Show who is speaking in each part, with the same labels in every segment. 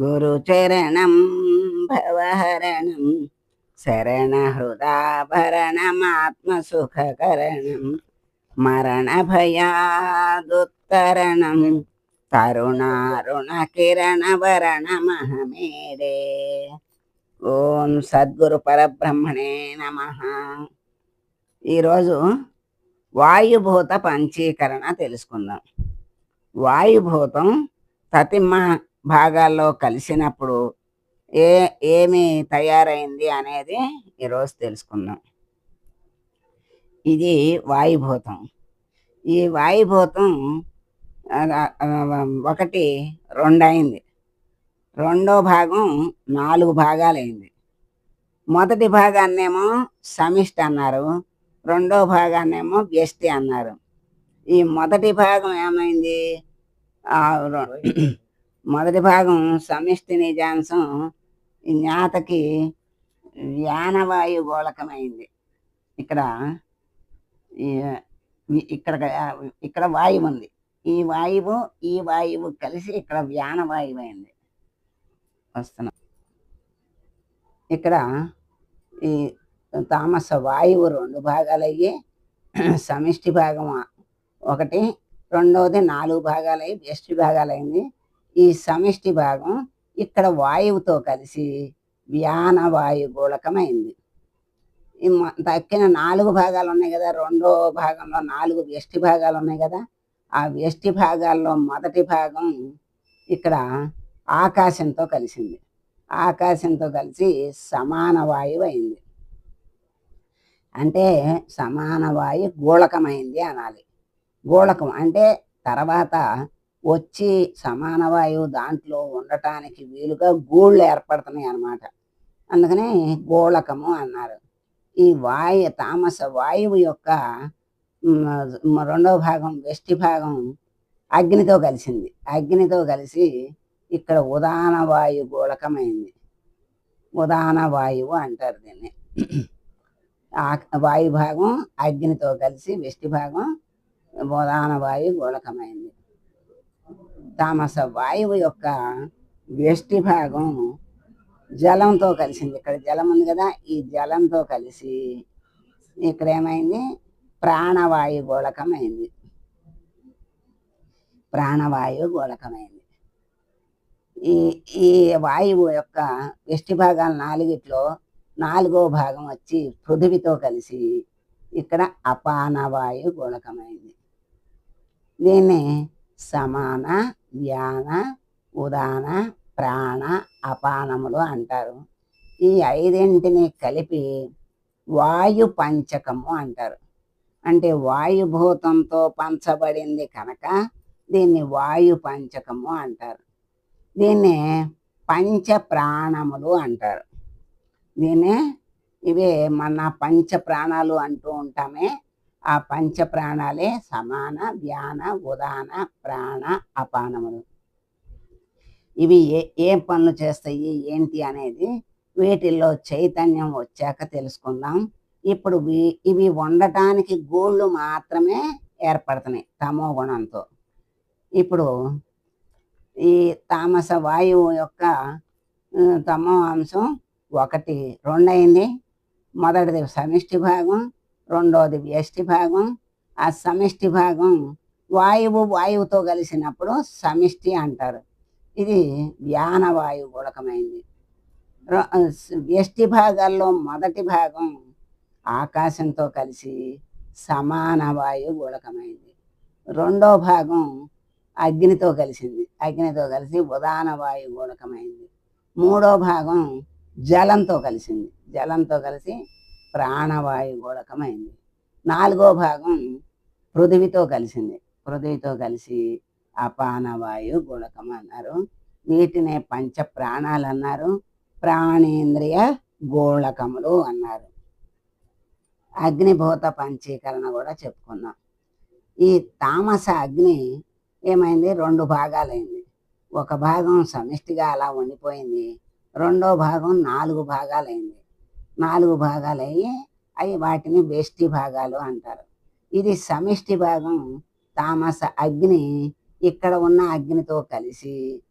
Speaker 1: గురుచరణం భవహరణం శరణ హృదాభరణమాత్మసుఖకరణం మరణ భయాదుత్తరణం తరుణారుణ కిరణ వరణమహమేరే ఓం సద్గురు పరబ్రహ్మణే నమ. ఈరోజు వాయుభూత పంచీకరణ తెలుసుకుందాం. వాయుభూతం తతిమ్మ భాగాల్లో కలిసినప్పుడు ఏ ఏమి తయారైంది అనేది ఈరోజు తెలుసుకుందాం. ఇది వాయుభూతం. ఈ వాయుభూతం ఒకటి రెండైంది. రెండో భాగం నాలుగు భాగాలైంది. మొదటి భాగాన్నేమో సమిష్టి అన్నారు. రెండో భాగాన్నేమో వ్యష్టి అన్నారు. ఈ మొదటి భాగం ఏమైంది? మొదటి భాగం సమిష్టి నిజాంశం ఈ జ్ఞాతకి యానవాయు గోళకమైంది ఇక్కడ ఈ- ఇక్కడ ఇక్కడ వాయువు ఉంది. ఈ వాయువు ఈ వాయువు కలిసి ఇక్కడ వ్యానవాయువు అయింది వస్తున్నా. ఇక్కడ ఈ తామస వాయువు రెండు భాగాలయ్యి సమిష్టి భాగం ఒకటి రెండవది నాలుగు భాగాలయ్యి వ్యష్టి భాగాలైంది. ఈ సమిష్టి భాగం ఇక్కడ వాయువుతో కలిసి వ్యాన వాయు గోళకమైంది. తక్కిన నాలుగు భాగాలు ఉన్నాయి కదా రెండో భాగంలో నాలుగు వ్యష్టి భాగాలు ఉన్నాయి కదా ఆ వ్యష్టి భాగాల్లో మొదటి భాగం ఇక్కడ ఆకాశంతో కలిసింది. ఆకాశంతో కలిసి సమాన వాయువు అయింది. అంటే సమాన వాయు గోళకమైంది అనాలి. గోళకం అంటే తర్వాత వచ్చి సమాన వాయువు దాంట్లో ఉండటానికి వీలుగా గూళ్ళు ఏర్పడుతున్నాయి అన్నమాట. అందుకనే గోళకము అన్నారు. ఈ వాయు తామస వాయువు యొక్క రెండవ భాగం వెష్టి భాగం అగ్నితో కలిసింది. అగ్నితో కలిసి ఇక్కడ ఉదాన వాయు గోళకమైంది. ఉదాన వాయువు అంటారు దీన్ని. ఆ వాయు భాగం అగ్నితో కలిసి వెష్టి భాగం ఉదాన వాయు గోళకమైంది. తామస వాయువు యొక్క వ్యష్టి భాగం జలంతో కలిసింది. ఇక్కడ జలం ఉంది కదా ఈ జలంతో కలిసి ఇక్కడ ఏమైంది? ప్రాణవాయు గోళకమైంది. ప్రాణవాయు గోళకమైంది. ఈ ఈ వాయువు యొక్క వెష్టి భాగాలు నాలుగిట్లో నాలుగో భాగం వచ్చి పృథివితో కలిసి ఇక్కడ అపానవాయు గోళకమైంది. దీన్ని సమాన వ్యాన ఉదాన ప్రాణ అపానములు అంటారు. ఈ ఐదింటిని కలిపి వాయు పంచకము అంటారు. అంటే వాయుభూతంతో పంచబడింది కనుక దీన్ని వాయు పంచకము అంటారు. దీన్ని పంచ ప్రాణములు అంటారు. దీన్నే ఇవే మన పంచ ప్రాణాలు అంటూ ఉంటామే. ఆ పంచ ప్రాణాలే సమాన వ్యాన ఉదాన ప్రాణ అపానములు. ఇవి ఏ ఏ పనులు చేస్తాయి ఏంటి అనేది వీటిల్లో చైతన్యం వచ్చాక తెలుసుకుందాం. ఇప్పుడు ఇవి వండటానికి గోళ్ళు మాత్రమే ఏర్పడుతున్నాయి తమో గుణంతో. ఇప్పుడు ఈ తామస వాయువు యొక్క తమో అంశం ఒకటి రెండైంది. మొదటిది సమిష్టి భాగం రెండోది వ్యష్టి భాగం ఆ సమిష్టి భాగం వాయువు వాయువుతో కలిసినప్పుడు సమిష్టి అంటారు. ఇది వ్యాన వాయువు గుణకమైంది. వ్యష్టి భాగాల్లో మొదటి భాగం ఆకాశంతో కలిసి సమాన వాయువు గుణకమైంది. రెండో భాగం అగ్నితో కలిసింది. అగ్నితో కలిసి ఉదాన వాయువు గుణకమైంది. మూడో భాగం జలంతో కలిసింది. జలంతో కలిసి ప్రాణవాయు గోళకమైంది. నాలుగో భాగం పృథివితో కలిసింది. పృథివితో కలిసి అపానవాయు గోళకం అన్నారు వీటినే పంచ ప్రాణాలు అన్నారు ప్రాణేంద్రియ గోళకములు అన్నారు. అగ్నిభూత పంచీకరణ కూడా చెప్పుకున్నాం. ఈ తామస అగ్ని ఏమైంది? రెండు భాగాలైంది. ఒక భాగం సమిష్టిగా అలా ఉండిపోయింది. రెండో భాగం నాలుగు భాగాలైంది. నాలుగు భాగాలయ్యి అవి వాటిని వేష్టి భాగాలు అంటారు. ఇది సమిష్టి భాగం తామస అగ్ని ఇక్కడ ఉన్న అగ్నితో కలిసి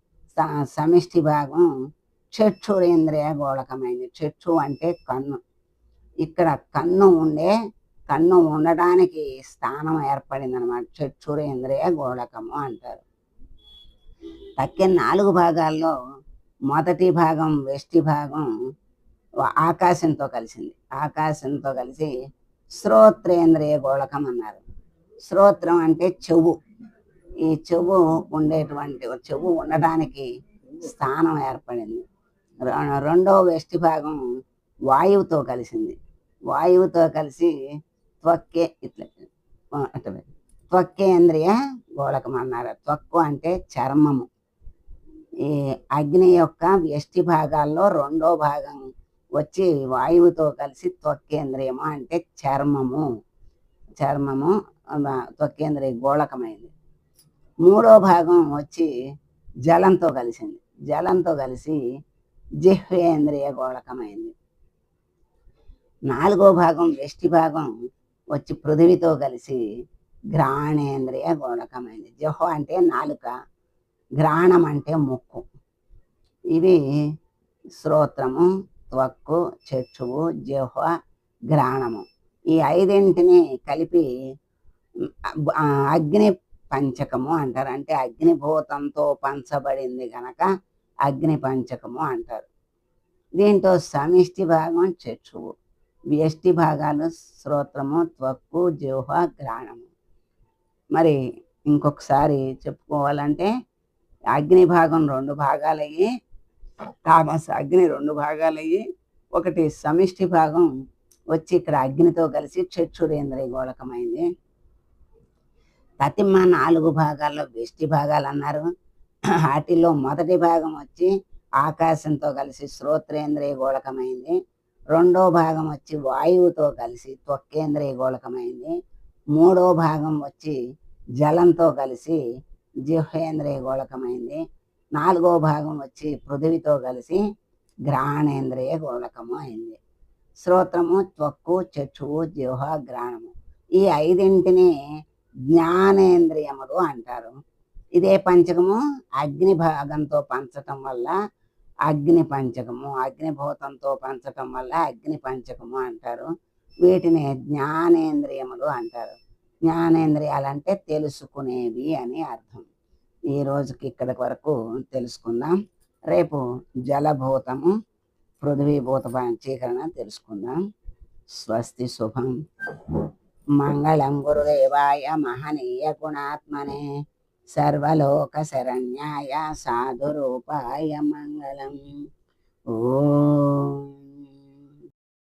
Speaker 1: సమిష్టి భాగం చక్షురేంద్రియ గోళకమైంది. చక్షు అంటే కన్ను. ఇక్కడ కన్ను ఉండే కన్ను ఉండడానికి స్థానం ఏర్పడింది అనమాట చక్షురేంద్రియ గోళకము అంటారు. తక్కిన నాలుగు భాగాల్లో మొదటి భాగం వెష్టి భాగం ఆకాశంతో కలిసింది. ఆకాశంతో కలిసి శ్రోత్రేంద్రియ గోళకం అన్నారు. శ్రోత్రం అంటే చెవు. ఈ చెవు ఉండేటువంటి చెవు ఉండడానికి స్థానం ఏర్పడింది. రెండవ రెండో వెష్టి భాగం వాయువుతో కలిసింది. వాయువుతో కలిసి త్వక్కే ఇట్లా అట్లా త్వక్కేంద్రియ గోళకం అన్నారు. త్వక్కు అంటే చర్మము. ఈ అగ్ని యొక్క వ్యష్టి భాగాల్లో రెండో భాగం వచ్చి వాయువుతో కలిసి త్వక్కేంద్రియము అంటే చర్మము. చర్మము త్వక్కేంద్రియ గోళకమైంది. మూడో భాగం వచ్చి జలంతో కలిసింది. జలంతో కలిసి జిహ్వేంద్రియ గోళకమైంది. నాలుగో భాగం వెష్టి భాగం వచ్చి పృథివితో కలిసి గ్రాణేంద్రియ గోళకమైంది. జహ అంటే నాలుక గ్రాణం అంటే ముక్కు. ఇవి శ్రోత్రము త్వక్కు చెచ్చువు జిహ్వ గ్రాణము. ఈ ఐదింటిని కలిపి అగ్ని పంచకము అంటారు. అంటే అగ్నిభూతంతో పంచబడింది గనక అగ్ని పంచకము అంటారు. దీంతో సమిష్టి భాగం చక్షువు వ్యష్టి భాగాలు శ్రోత్రము త్వక్కు జిహ్వ గ్రాణము. మరి ఇంకొకసారి చెప్పుకోవాలంటే అగ్ని భాగం రెండు భాగాలయ్యి తామస అగ్ని రెండు భాగాలయ్యి ఒకటి సమిష్టి భాగం వచ్చి ఇక్కడ అగ్నితో కలిసి చక్షురేంద్రియ గోళకమైంది. తతిమ్మ నాలుగు భాగాల్లో వెష్టి భాగాలు అన్నారు. వాటిల్లో మొదటి భాగం వచ్చి ఆకాశంతో కలిసి శ్రోత్రేంద్రియ గోళకమైంది. రెండో భాగం వచ్చి వాయువుతో కలిసి త్వక్కేంద్రియ గోళకమైంది. మూడో భాగం వచ్చి జలంతో కలిసి జిహ్వేంద్రియ గోళకమైంది. నాలుగో భాగం వచ్చి పృథివితో కలిసి గ్రహణేంద్రియ గోళకము అయింది. శ్రోత్రము త్వక్కు చక్షువు జిహ్వ గ్రహణము ఈ ఐదింటిని జ్ఞానేంద్రియములు అంటారు. ఇదే పంచకము అగ్ని భాగంతో పంచటం వల్ల అగ్ని పంచకము అగ్నిభూతంతో పంచటం వల్ల అగ్ని పంచకము అంటారు. వీటిని జ్ఞానేంద్రియములు అంటారు. జ్ఞానేంద్రియాలంటే తెలుసుకునేవి అని అర్థం. ఈ రోజుకి ఇక్కడి వరకు తెలుసుకుందాం. రేపు జలభూతము పృథ్వీభూత పంచీకరణ తెలుసుకుందాం. స్వస్తి శుభం. మంగళం గురుదేవాయ మహనీయ గుణాత్మనే. సర్వలోక శరణ్యాయ సాధురూపాయ మంగళం. ఓ